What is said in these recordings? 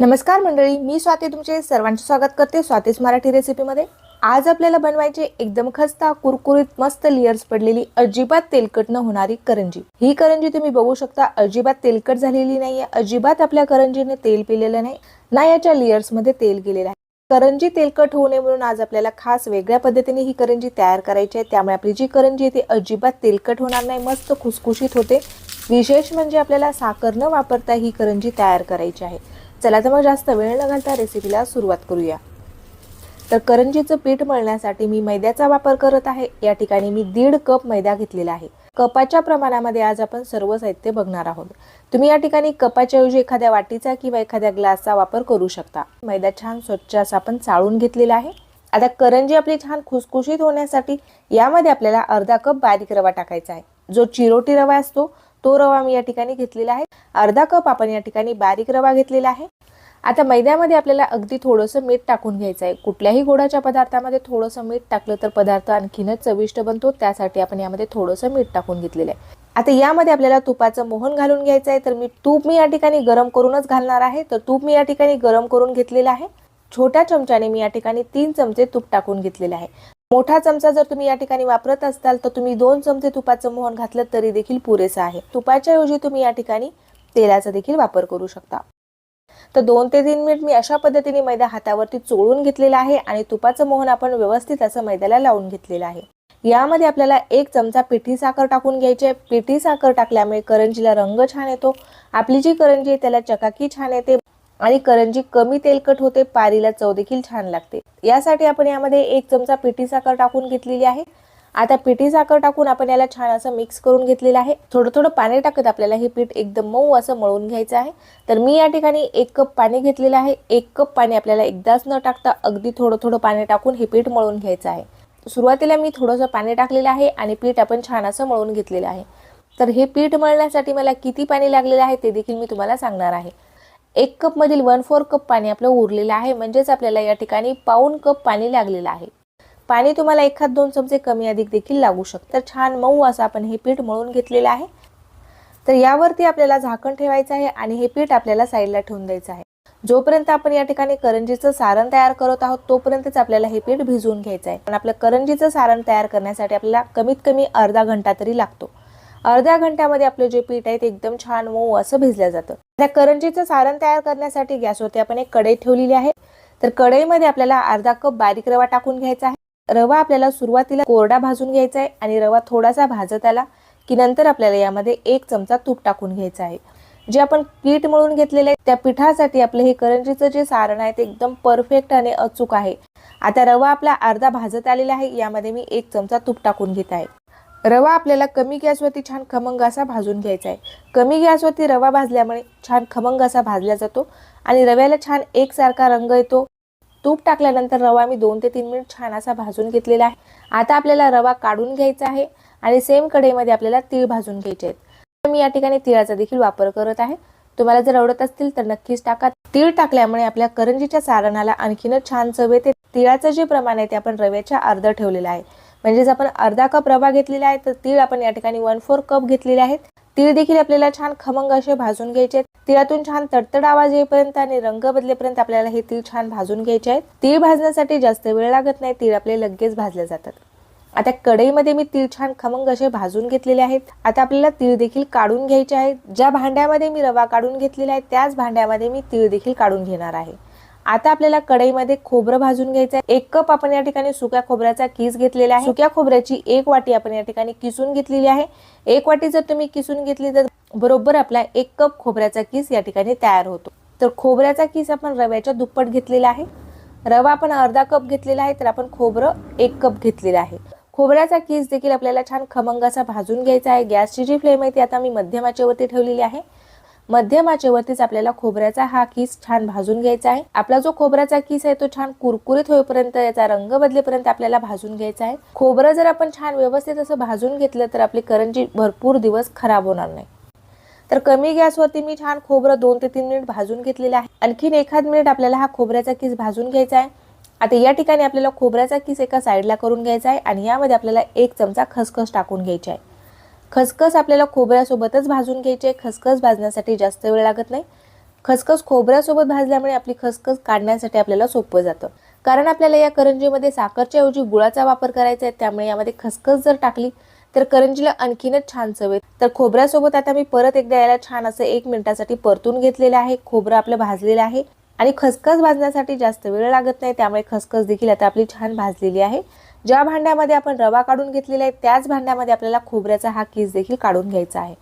नमस्कार मंडळी मी स्वाती तुमचे सर्वांचे स्वागत करते स्वातीच मराठी रेसिपीमध्ये. आज आपल्याला बनवायचे एकदम खस्ता कुरकुरीत मस्त लेयर्स पडलेली अजिबात तेलकट न होणारी करंजी. ही करंजी तुम्ही बघू शकता अजिबात तेलकट झालेली नाहीये अजिबात आपल्या करंजीने तेल पिलेलं नाही ना याच्या लेअर्समध्ये तेल गेलेलं आहे. करंजी तेलकट होऊ नये म्हणून आज आपल्याला खास वेगळ्या पद्धतीने ही करंजी तयार करायची आहे. त्यामुळे आपली जी करंजी आहे ती अजिबात तेलकट होणार नाही मस्त खुसखुशीत होते. विशेष म्हणजे आपल्याला साखर न वापरता ही करंजी तयार करायची आहे. चला तर मग जास्त वेळ न घालता रेसिपीला सुरुवात करूया. तर करंजीचं पीठ मळण्यासाठी मी मैद्याचा वापर करत आहे. या ठिकाणी मी दीड कप मैदा घेतलेला आहे. कपाच्या प्रमाणामध्ये आज आपण सर्व साहित्य बघणार आहोत. तुम्ही या ठिकाणी कपाच्या ऐवजी एखाद्या वाटीचा किंवा एखाद्या ग्लासचा वापर करू शकता. मैदा छान स्वच्छ असा आपण चाळून घेतलेला आहे. आता करंजी आपली छान खुसखुशीत होण्यासाठी यामध्ये आपल्याला अर्धा कप बारीक रवा टाकायचा आहे. जो चिरोटी रवा असतो तो रवा मी या ठिकाणी घेतलेला आहे. अर्धा कप आपण या ठिकाणी बारीक रवा घेतलेला आहे. आता मैद्यामध्ये आपल्याला अगदी थोडंसं मीठ टाकून घ्यायचं आहे. कुठल्याही गोडाच्या पदार्थामध्ये थोडंसं मीठ टाकलं तर पदार्थ आणखीनच चविष्ट बनतो. त्यासाठी आपण यामध्ये थोडंसं मीठ टाकून घेतलेलं आहे. आता यामध्ये आपल्याला तुपाचं मोहन घालून घ्यायचं आहे. तर मी तूप मी या ठिकाणी गरम करूनच घालणार आहे. तर तूप मी या ठिकाणी गरम करून घेतलेलं आहे. छोट्या चमच्याने मी या ठिकाणी तीन चमचे तूप टाकून घेतलेले आहे. मोठा चमचा जर तुम्ही या ठिकाणी वापरत असाल तर तुम्ही दोन चमचे तुपाचं मोहन घातलं तरी देखील पुरेसं आहे. तुपाच्या ऐवजी तुम्ही या ठिकाणी तेलाचा देखील वापर करू शकता. तर दोन ते तीन मिनिट मी अशा पद्धतीने मैदा हातावरती चोळून घेतलेला आहे आणि तुपाचं मोहन आपण व्यवस्थित असं मैद्याला लावून घेतलेलं आहे. यामध्ये आपल्याला एक चमचा पिठी साखर टाकून घ्यायची आहे. पिठी साखर टाकल्यामुळे करंजीला रंग छान येतो. आपली जी करंजी आहे त्याला चकाकी छान येते. आणि करंजी कमी तेलकट होते पारीला चव देखील छान लागते. यासाठी आपण यामध्ये एक चमचा पिठी साखर टाकून घेतलेली आहे. आता पिठी साखर टाकून आपण याला छान असं मिक्स करून घेतलेलं आहे. थोडं थोडं पाणी टाकत आपल्याला हे पीठ एकदम मऊ असं मळून घ्यायचं आहे. तर मी या ठिकाणी एक कप पाणी घेतलेलं आहे. एक कप पाणी आपल्याला एकदाच न टाकता अगदी थोडं थोडं पाणी टाकून हे पीठ मळून घ्यायचं आहे. सुरुवातीला मी थोडंसं पाणी टाकलेलं आहे आणि पीठ आपण छान असं मळून घेतलेलं आहे. तर हे पीठ मळण्यासाठी मला किती पाणी लागलेलं आहे ते देखील मी तुम्हाला सांगणार आहे. एक कपमधील वन फोर कप पाणी आपलं उरलेलं आहे. म्हणजेच आपल्याला या ठिकाणी पाऊन कप पाणी लागलेलं आहे. पाणी तुम्हाला एखाद दोन चमचे कमी अधिक देखील लागू शकतं. तर छान मऊ असं आपण हे पीठ मळून घेतलेलं आहे. तर यावरती आपल्याला झाकण ठेवायचं आहे आणि हे पीठ आपल्याला साईडला ठेवून द्यायचं आहे. जोपर्यंत आपण या ठिकाणी करंजीचं सारण तयार करत आहोत तोपर्यंतच आपल्याला हे पीठ भिजवून घ्यायचं आहे. पण आपलं करंजीचं सारण तयार करण्यासाठी आपल्याला कमीत कमी अर्धा घंटा तरी लागतो. अर्ध्या घंट्यामध्ये आपलं जे पीठ आहे ते एकदम छान मऊ असं भिजलं जातं. त्या करंजीचं सारण तयार करण्यासाठी गॅसवरती आपण एक कढई ठेवलेली आहे. तर कढईमध्ये आपल्याला अर्धा कप बारीक रवा टाकून घ्यायचा आहे. रवा आपल्याला सुरुवातीला कोरडा भाजून घ्यायचा आहे आणि रवा थोडासा भाजत आला की नंतर आपल्याला यामध्ये एक चमचा तूप टाकून घ्यायचा आहे. जे आपण पीठ मळून घेतलेले आहे त्या पिठासाठी आपलं हे करंजीचं जे सारण आहे ते एकदम परफेक्ट आणि अचूक आहे. आता रवा आपला अर्धा भाजत आलेला आहे यामध्ये मी एक चमचा तूप टाकून घेत आहे. रवा आपल्याला कमी गॅसवरती छान खमंग असा भाजून घ्यायचा आहे. कमी गॅसवरती रवा भाजल्यामुळे छान खमंग असा भाजला जातो आणि रव्याला छान एकसारखा रंग येतो. तूप टाकल्यानंतर रवा मी दोन ते तीन मिनिट छान असा भाजून घेतलेला आहे. आता आपल्याला रवा काढून घ्यायचा आहे आणि सेम कढईमध्ये आपल्याला तीळ भाजून घ्यायचे आहेत. मी या ठिकाणी तिळाचा देखील वापर करत आहे. तुम्हाला जर आवडत असतील तर नक्कीच टाका. तीळ टाकल्यामुळे आपल्या करंजीच्या सारणाला आणखीनच छान चव येते. तिळाचं जे प्रमाण आहे ते आपण रव्याच्या अर्ध ठेवलेलं आहे. म्हणजेच आपण अर्धा कप रवा घेतलेला आहे तर तीळ आपण या ठिकाणी वन फोर कप घेतलेले आहेत. तीळ देखील आपल्याला छान खमंग असे भाजून घ्यायचे आहेत. तिळातून छान तडतड आवाज येईपर्यंत आणि रंग बदलेपर्यंत आपल्याला हे तीळ छान भाजून घ्यायचे आहेत. तीळ भाजण्यासाठी जास्त वेळ लागत नाही तीळ आपले लगेच भाजले जातात. आता कढईमध्ये मी तीळ छान खमंग असे भाजून घेतलेले आहेत. आता आपल्याला तीळ देखील काढून घ्यायचे आहेत. ज्या भांड्यामध्ये मी रवा काढून घेतलेला आहे त्याच भांड्यामध्ये मी तीळ देखील काढून घेणार आहे. आता आपल्याला कढईमध्ये खोबरं भाजून घ्यायचं आहे. एक कप आपण या ठिकाणी सुक्या खोबऱ्याचा किस घेतलेला आहे. सुक्या खोबऱ्याची एक वाटी आपण या ठिकाणी किसून घेतलेली आहे. एक वाटी जर तुम्ही किसून घेतली तर बरोबर आपला एक कप खोबऱ्याचा किस या ठिकाणी तयार होतो. तर खोबऱ्याचा किस आपण रव्याच्या दुप्पट घेतलेला आहे. रवा आपण अर्धा कप घेतलेला आहे तर आपण खोबरं एक कप घेतलेलं आहे. खोबऱ्याचा किस देखील आपल्याला छान खमंग असा भाजून घ्यायचा आहे. गॅसची जी फ्लेम आहे ती आता मी मध्यमाच्यावरती ठेवलेली आहे. मध्यम आचेवरतीच आपल्याला खोबऱ्याचा हा किस छान भाजून घ्यायचा आहे. आपला जो खोबऱ्याचा किस आहे तो छान कुरकुरीत होईपर्यंत याचा रंग बदलेपर्यंत आपल्याला भाजून घ्यायचा आहे. खोबरं जर आपण छान व्यवस्थित असं भाजून घेतलं तर आपली करंजी भरपूर दिवस खराब होणार नाही. तर कमी गॅसवरती मी छान खोबरं दोन ते तीन मिनिट भाजून घेतलेलं आहे. आणखीन एखाद मिनिट आपल्याला हा खोबऱ्याचा किस भाजून घ्यायचा आहे. आता या ठिकाणी आपल्याला खोबऱ्याचा किस एका साईडला करून घ्यायचा आहे आणि यामध्ये आपल्याला एक चमचा खसखस टाकून घ्यायची आहे. खसखस आपल्याला खोबऱ्यासोबतच भाजून घ्यायची आहे. खसखस भाजण्यासाठी जास्त वेळ लागत नाही. खसखस खोबऱ्यासोबत भाजल्यामुळे आपली खसखस काढण्यासाठी आपल्याला सोपं जातं. कारण आपल्याला या करंजीमध्ये साखरच्या ऐवजी गुळाचा वापर करायचा आहे. त्यामुळे यामध्ये खसखस जर टाकली तर करंजीला आणखीनच छान चवेल तर खोबऱ्यासोबत आता मी परत एकदा याला छान असं एक मिनिटासाठी परतून घेतलेलं आहे. खोबरं आपलं भाजलेलं आहे. आणि खसखस भाजण्यासाठी जास्त वेळ लागत नाही. त्यामुळे खसखस देखील आता आपली छान भाजलेली आहे. ज्या भांड्यामध्ये आपण रवा काढून घेतलेला आहे त्याच भांड्यामध्ये आपल्याला खोबऱ्याचा हा केस देखील काढून घ्यायचा आहे.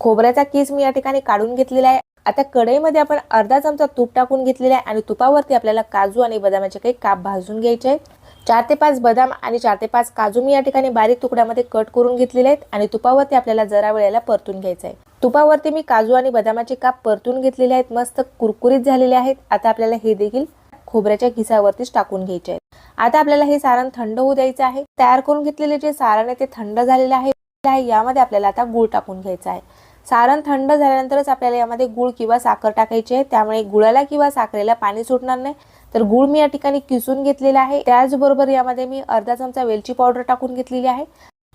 खोबऱ्याचा केस मी या ठिकाणी काढून घेतलेला आहे. आता कढईमध्ये आपण अर्धा चमचा तूप टाकून घेतलेला आहे आणि तुपावरती आपल्याला काजू आणि बदामाचे काही काप भाजून घ्यायचे आहेत. चार ते पाच बदाम आणि चार ते पाच काजू मी या ठिकाणी बारीक तुकड्यामध्ये कट करून घेतलेले आहेत आणि तुपावरती आपल्याला जरा वेळेला परतून घ्यायचं आहे. तुपावरती मी काजू आणि बदामाचे काप परतून घेतलेले आहेत. मस्त कुरकुरीत झालेले आहेत. आता आपल्याला हे देखील खोबऱ्याच्या खिसावरतीच टाकून घ्यायचे आहेत. आता आपल्याला हे सारण थंड होऊ द्यायचं आहे. तयार करून घेतलेले जे सारण आहे ते थंड झालेलं आहे यामध्ये आपल्याला आता गूळ टाकून घ्यायचा आहे. सारण थंड झाल्यानंतरच आपल्याला यामध्ये गुळ किंवा साखर टाकायची आहे. त्यामुळे गुळाला किंवा साखरेला पाणी सुटणार नाही. तर गुळ मी या ठिकाणी किसून घेतलेला आहे. त्याचबरोबर यामध्ये मी अर्धा चमचा वेलची पावडर टाकून घेतलेली आहे.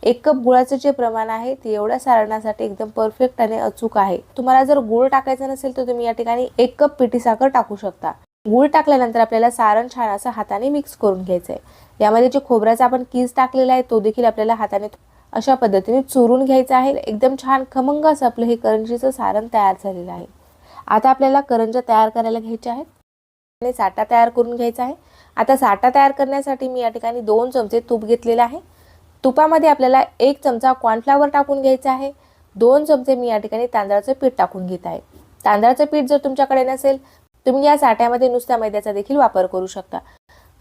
एक कप गुळाचं जे प्रमाण आहे ते एवढ्या सारणासाठी एकदम परफेक्ट आणि अचूक आहे. तुम्हाला जर गुळ टाकायचं नसेल तर तुम्ही या ठिकाणी एक कप पिठी साखर टाकू शकता. गूळ टाकल्यानंतर आपल्याला सारण छान असं हाताने मिक्स करून घ्यायचं आहे यामध्ये जे खोबऱ्याचा आपण कीस टाकलेला आहे तो देखील आपल्याला हाताने अशा पद्धतीने चुरून घ्यायचा आहे. एकदम छान खमंग असं आपलं हे करंजीचं सारण तयार झालेलं आहे. आता आपल्याला करंजा तयार करायला घ्यायच्या आहेत. आणि साठा तयार करून घ्यायचा आहे. आता साठा तयार करण्यासाठी मी या ठिकाणी दोन चमचे तूप घेतलेलं आहे. तुपामध्ये आपल्याला एक चमचा कॉर्नफ्लावर टाकून घ्यायचा आहे. दोन चमचे मी या ठिकाणी तांदळाचं पीठ टाकून घेत आहे. तांदळाचं पीठ जर तुमच्याकडे नसेल तुम्ही या साठ्यामध्ये नुसत्या मैद्याचा देखील वापर करू शकता.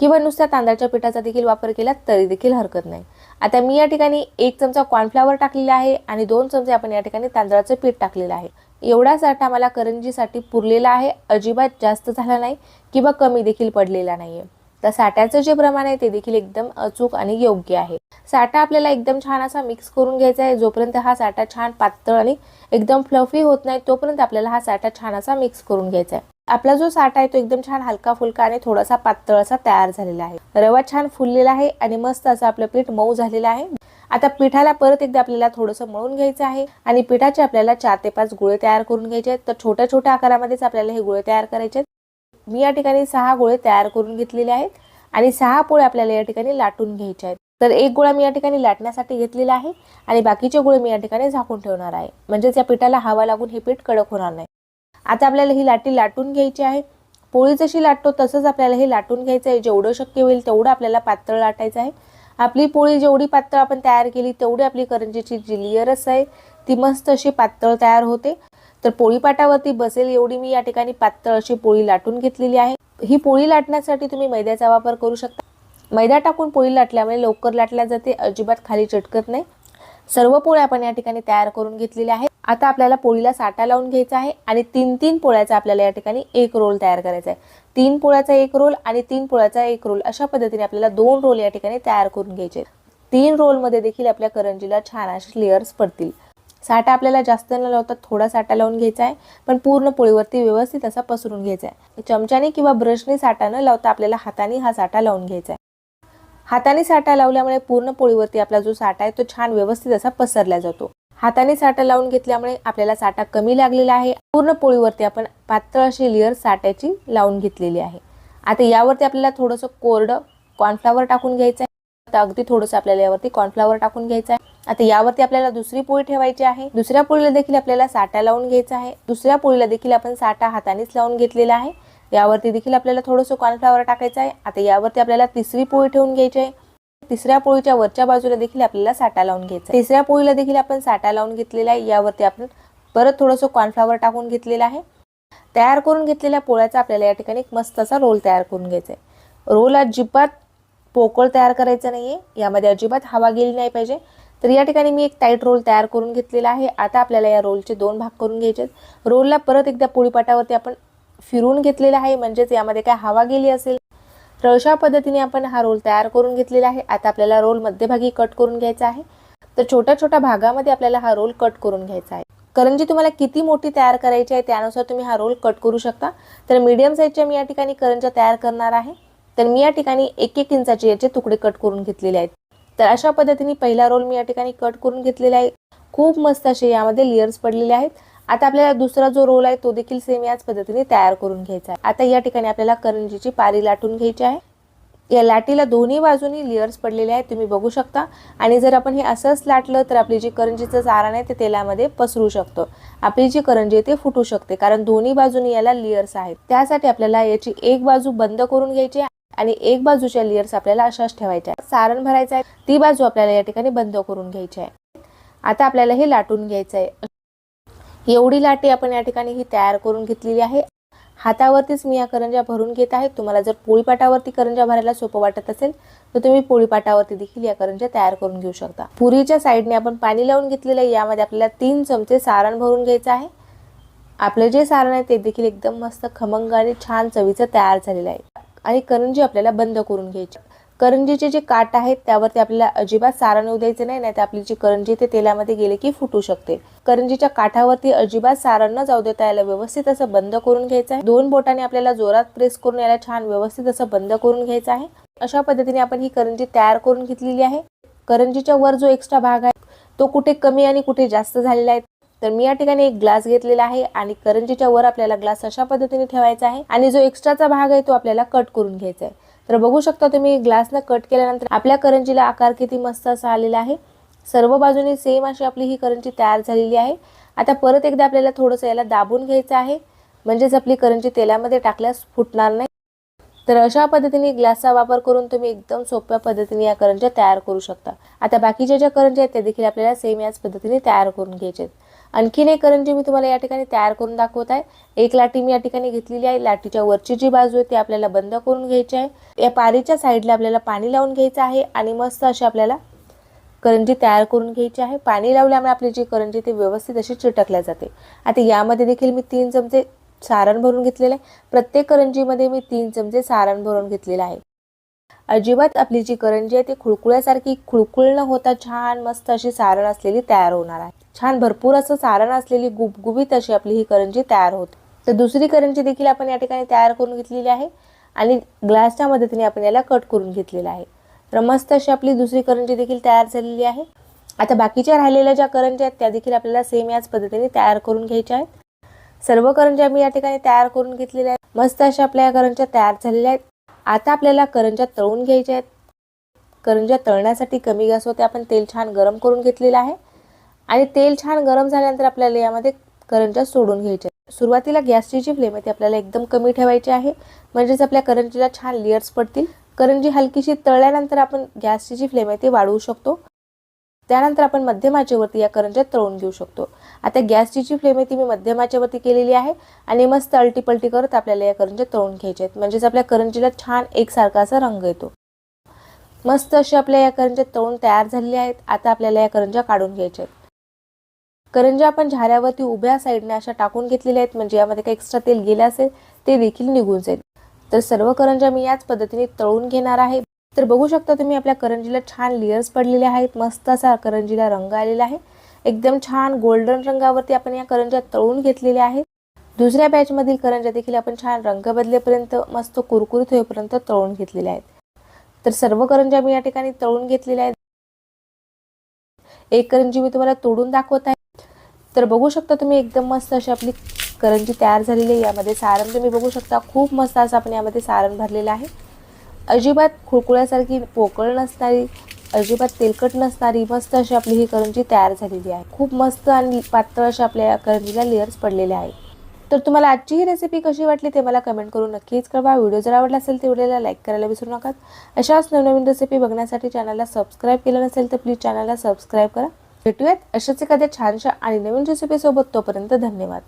किंवा नुसत्या तांदळाच्या पिठाचा देखील वापर केला तरी देखील हरकत नाही. आता मी या ठिकाणी एक चमचा कॉर्नफ्लावर टाकलेला आहे आणि दोन चमचे आपण या ठिकाणी तांदळाचं पीठ टाकलेलं आहे. एवढा साठा मला करंजीसाठी पुरलेला आहे अजिबात जास्त झाला नाही किंवा कमी देखील पडलेला नाही आहे तर साठ्याचं जे प्रमाण आहे ते देखील एकदम अचूक आणि योग्य आहे. साठा आपल्याला एकदम छान असा मिक्स करून घ्यायचा आहे जोपर्यंत हा साठा छान पातळ आणि एकदम फ्लफी होत नाही तोपर्यंत आपल्याला हा साठा छान असा मिक्स करून घ्यायचा आहे. आपला जो साठा आहे तो एकदम छान हलका फुलका आणि थोडासा पातळ असा तयार झालेला आहे. रवा छान फुललेला आहे आणि मस्त असं आपलं पीठ मऊ झालेलं आहे. आता पिठाला परत एकदा आपल्याला थोडंसं मळून घ्यायचं आहे आणि पिठाचे आपल्याला चार ते पाच गोळे तयार करून घ्यायचे आहेत. तर छोट्या छोट्या आकारामध्येच आपल्याला हे गोळे तयार करायचे आहेत. मी या ठिकाणी सहा गोळे तयार करून घेतलेले आहेत आणि सहा पोळे आपल्याला या ठिकाणी लाटून घ्यायचे आहेत. तर एक गोळा मी या ठिकाणी लाटण्यासाठी घेतलेला आहे आणि बाकीचे गोळे मी या ठिकाणी झाकून ठेवणार आहे. म्हणजेच या पिठाला हवा लागून हे पीठ कडक होणार नाही. आता आपल्याला ही लाटी लाटून घ्यायची आहे. पोळी जशी लाटतो तसंच आपल्याला हे लाटून घ्यायचं आहे. जेवढं शक्य होईल तेवढं आपल्याला पातळ लाटायचं आहे. आपली पोळी जेवढी पातळ आपण तयार केली तेवढी आपली करंजीची जी लिअरस आहे. ती मस्त अशी पातळ तयार होते. तर पोळीपाटावरती बसेल एवढी मी या ठिकाणी पातळ अशी पोळी लाटून घेतलेली आहे. ही पोळी लाटण्यासाठी तुम्ही मैद्याचा वापर करू शकता. मैदा टाकून पोळी लाटल्यामुळे लवकर लाटल्या जाते अजिबात खाली चटकत नाही. सर्व पोळ्या आपण या ठिकाणी तयार करून घेतलेल्या आहेत. आता आपल्याला पोळीला साठा लावून घ्यायचा आहे आणि तीन तीन पोळ्याचा आपल्याला या ठिकाणी एक रोल तयार करायचा आहे. तीन पोळ्याचा एक रोल आणि तीन पोळ्याचा एक रोल अशा पद्धतीने आपल्याला दोन रोल या ठिकाणी तयार करून घ्यायचे तीन रोलमध्ये देखील आपल्या करंजीला छान असे लेअर्स पडतील. साठा आपल्याला जास्त न लावता थोडा साठा लावून घ्यायचा आहे. पण पूर्ण पोळीवरती व्यवस्थित असा पसरून घ्यायचा आहे. चमच्याने किंवा ब्रशने साठा न लावता आपल्याला हाताने हा साठा लावून घ्यायचा आहे. हाताने साठा लावल्यामुळे पूर्ण पोळीवरती आपला जो साठा आहे तो छान व्यवस्थित असा पसरला जातो. हाताने साठा लावून घेतल्यामुळे आपल्याला साठा कमी लागलेला आहे. पूर्ण पोळीवरती आपण पातळ अशी लेअर साठ्याची लावून घेतलेली आहे. आता यावरती आपल्याला थोडंसं कोरडं कॉर्नफ्लावर टाकून घ्यायचं आहे आता अगदी थोडंसं आपल्याला यावरती कॉर्नफ्लावर टाकून घ्यायचं आहे आता यावरती आपल्याला दुसरी पोळी ठेवायची आहे. दुसऱ्या पोळीला देखील आपल्याला साठा लावून घ्यायचा आहे. दुसऱ्या पोळीला देखील आपण साठा हातानेच लावून घेतलेला आहे. यावरती देखील आपल्याला थोडंसं कॉर्नफ्लावर टाकायचं आहे. आता यावरती आपल्याला तिसरी पोळी ठेवून घ्यायची आहे. तिसऱ्या पोळीच्या वरच्या बाजूला देखील आपल्याला साठा लावून घ्यायचा तिसऱ्या पोळीला देखील आपण साठा लावून घेतलेला आहे. यावरती आपण परत थोडंसं कॉर्नफ्लावर टाकून घेतलेलं आहे. तयार करून घेतलेल्या पोळ्याचा आपल्याला या ठिकाणी एक मस्त असा रोल तयार करून घ्यायचा आहे. रोल अजिबात पोकळ तयार करायचा नाहीये. यामध्ये अजिबात हवा गेली नाही पाहिजे. तर या ठिकाणी मी एक टाईट रोल तयार करून घेतलेला आहे. आता आपल्याला या रोलचे दोन भाग करून घ्यायचे आहेत. रोलला परत एकदा पोळीपाटावरती आपण फिरून घेतलेला आहे. म्हणजेच यामध्ये काय हवा गेली असेल तर अशा पद्धतीने आपण हा रोल तयार करून घेतलेला आहे. आता आपल्याला रोल मध्यभागी कट करून घ्यायचा आहे. तर छोट्या छोट्या भागामध्ये आपल्याला हा रोल कट करून घ्यायचा आहे. करंजी तुम्हाला किती मोठी तयार करायची आहे त्यानुसार तुम्ही हा रोल कट करू शकता. तर मीडियम साईजच्या मी या ठिकाणी करंजा तयार करणार आहे. तर मी या ठिकाणी एक एक इंचाचे याचे तुकडे कट करून घेतलेले आहेत. तर अशा पद्धतीने पहिला रोल मी या ठिकाणी कट करून घेतलेला आहे. खूप मस्त असे यामध्ये लेयर्स पडलेले आहेत. आता आपल्याला दुसरा जो रोल आहे तो देखील सेम याच पद्धतीने तयार करून घ्यायचा आहे. आता या ठिकाणी आपल्याला करंजीची पारी लाटून घ्यायची आहे. या लाटीला दोन्ही बाजूनी लेअर्स पडलेले आहेत तुम्ही बघू शकता. आणि जर आपण हे असंच लाटलं तर आपली जी करंजीचं सारण आहे ते तेलामध्ये पसरू शकतो. आपली जी करंजी आहे ते फुटू शकते. कारण दोन्ही बाजूनी याला लेअर्स आहेत. त्यासाठी आपल्याला याची एक बाजू बंद करून घ्यायची आहे आणि एक बाजूच्या लेअर्स आपल्याला अशाच ठेवायच्या आहेत. सारण भरायचं आहे ती बाजू आपल्याला या ठिकाणी बंद करून घ्यायची आहे. आता आपल्याला हे लाटून घ्यायचं आहे. एवढी लाटी आपण या ठिकाणी ही तयार करून घेतलेली आहे. हातावरतीच मी या करंज्या भरून घेत आहे. तुम्हाला जर पोळीपाटावरती करंज्या भरायला सोपं वाटत असेल तर तुम्ही पोळीपाटावरती देखील या करंज्या तयार करून घेऊ शकता. पुरीच्या साईडने आपण पाणी लावून घेतलेलं आहे. यामध्ये आपल्याला तीन चमचे सारण भरून घ्यायचं आहे. आपलं जे सारण आहे ते देखील एकदम मस्त खमंग आणि छान चवीचं तयार झालेलं आहे. आणि करंजी आपल्याला बंद करून घ्यायची. करंजीचे जे काट आहेत त्यावरती आपल्याला अजिबात सारण येऊ द्यायचं नाही नाही तर आपली जी करंजी ते तेलामध्ये गेले की फुटू शकते. करंजीच्या काठावरती अजिबात सारण न जाऊ देता याला व्यवस्थित असं बंद करून घ्यायचं आहे. दोन बोटाने आपल्याला जोरात प्रेस करून याला छान व्यवस्थित असं बंद करून घ्यायचं आहे. अशा पद्धतीने आपण ही करंजी तयार करून घेतलेली आहे. करंजीच्या वर जो एक्स्ट्रा भाग आहे तो कुठे कमी आणि कुठे जास्त झालेला आहे तर मी या ठिकाणी एक ग्लास घेतलेला आहे आणि करंजीच्या वर आपल्याला ग्लास अशा पद्धतीने ठेवायचा आहे आणि जो एक्स्ट्राचा भाग आहे तो आपल्याला कट करून घ्यायचा आहे. तर बघू शकता तुम्ही ग्लासनं कट केल्यानंतर आपल्या करंजीला आकार किती मस्त असा आलेला आहे. सर्व बाजूने सेम अशी आपली ही करंजी तयार झालेली आहे. आता परत एकदा आपल्याला थोडंसं याला दाबून घ्यायचं आहे. म्हणजेच आपली करंजी तेलामध्ये टाकल्यास फुटणार नाही. तर अशा पद्धतीने ग्लासचा वापर करून तुम्ही एकदम सोप्या पद्धतीने या करंज्या तयार करू शकता. आता बाकीच्या ज्या करंज्या आहेत त्या देखील आपल्याला सेम याच पद्धतीने तयार करून घ्यायचे आणखीन एक करंजी मी तुम्हाला या ठिकाणी तयार करून दाखवत आहे. एक लाटी मी या ठिकाणी घेतलेली आहे. लाटीच्या वरची जी बाजू आहे ती आपल्याला बंद करून घ्यायची आहे. या पारीच्या साईडला आपल्याला पाणी लावून घ्यायचं आहे आणि मस्त अशी आपल्याला करंजी तयार करून घ्यायची आहे. पाणी लावल्यामुळे आपली जी करंजी ती व्यवस्थित अशी चिटकल्या जाते. आता यामध्ये देखील मी तीन चमचे सारण भरून घेतलेलं आहे. प्रत्येक करंजीमध्ये मी तीन चमचे सारण भरून घेतलेलं आहे. अजिबात आपली जी करंजी आहे ती खुळकुळ्यासारखी खुळकुळ न होता छान मस्त अशी सारण असलेली तयार होणार आहे. छान भरपूर असं सारण असलेली गुबगुबीत अशी आपली ही करंजी तयार होते. तर दुसरी करंजी देखील आपण या ठिकाणी तयार करून घेतलेली आहे आणि ग्लासच्या मदतीने आपण याला कट करून घेतलेला आहे. तर मस्त अशी आपली दुसरी करंजी देखील तयार झालेली आहे. आता बाकीच्या राहिलेल्या ज्या करंज्या आहेत त्या देखील आपल्याला सेम याच पद्धतीने तयार करून घ्यायच्या आहेत. सर्व करंज्या मी या ठिकाणी तयार करून घेतलेल्या आहेत. मस्त अशा आपल्या या करंज्या तयार झालेल्या आहेत. आता आपल्याला करंज्या तळून घ्यायच्या आहेत. करंज्या तळण्यासाठी कमी गॅसवरती आपण तेल छान गरम करून घेतलेलं आहे. आणि तेल छान गरम झाल्यानंतर आपल्याला यामध्ये करंज्या सोडून घ्यायच्या आहेत सुरुवातीला गॅसची जी फ्लेम आहे ती आपल्याला एकदम कमी ठेवायची आहे. म्हणजेच आपल्या करंजीला छान लेअर्स पडतील. करंजी हलकीशी तळल्यानंतर आपण गॅसची जी फ्लेम आहे ती वाढवू शकतो. त्यानंतर आपण मध्यम आचेवरती या करंज्या तळून घेऊ शकतो. आता गॅसची जी फ्लेम आहे ती मी मध्यमाचेवरती केलेली आहे आणि मस्त अलटी पलटी करत आपल्याला या करंज्या तळून घ्यायच्या आहेत. म्हणजेच आपल्या करंजीला छान एकसारखा असा रंग येतो. मस्त अशी आपल्या या करंज्या तळून तयार झालेल्या आहेत. आता आपल्याला या करंज्या काढून घ्यायच्या आहेत. करंज्या आपण झाऱ्यावरती उभ्या साईडने अशा टाकून घेतलेल्या आहेत म्हणजे यामध्ये काही एक्स्ट्रा तेल गेलं असेल ते देखील निघून जाईल. तर सर्व करंज्या मी याच पद्धतीने तळून घेणार आहे. तर बघू शकता तुम्ही आपल्या करंजीला छान लेयर्स पडलेले आहेत मस्त असा करंजीला रंग आलेला आहे. एकदम छान गोल्डन रंगावरती आपण या करंज्या तळून घेतलेल्या आहेत. दुसऱ्या बॅचमधील करंज्या देखील आपण छान रंग बदलेपर्यंत मस्त कुरकुरीत होईपर्यंत तळून घेतलेल्या आहेत. तर सर्व करंज्या मी या ठिकाणी तळून घेतलेल्या आहेत. एक करंजी मी तुम्हाला तोडून दाखवत आहे. तर बघू शकता तुम्ही एकदम मस्त अशी आपली करंजी तयार झालेली आहे. यामध्ये सारण तुम्ही बघू शकता खूप मस्त असं आपण यामध्ये सारण भरलेलं आहे. अजिबात खुळकुळ्यासारखी पोकळ नसणारी अजिबात तेलकट नसणारी मस्त अशी आपली ही करंजी तयार झालेली आहे. खूप मस्त आणि पातळ अशा आपल्या करंजीला लेअर्स पडलेले आहेत. तर तुम्हाला आजची ही रेसिपी कशी वाटली ते मला कमेंट करून नक्कीच कळवा. व्हिडिओ जर आवडला असेल तर व्हिडिओला लाईक करायला विसरू नका. अशाच नवनवीन रेसिपी बघण्यासाठी चॅनलला सबस्क्राईब केलं नसेल तर प्लीज चॅनलला सबस्क्राईब करा. भेटूयात. अशाच एखाद्या छानशा आणि नवीन रेसिपीसोबत तोपर्यंत धन्यवाद.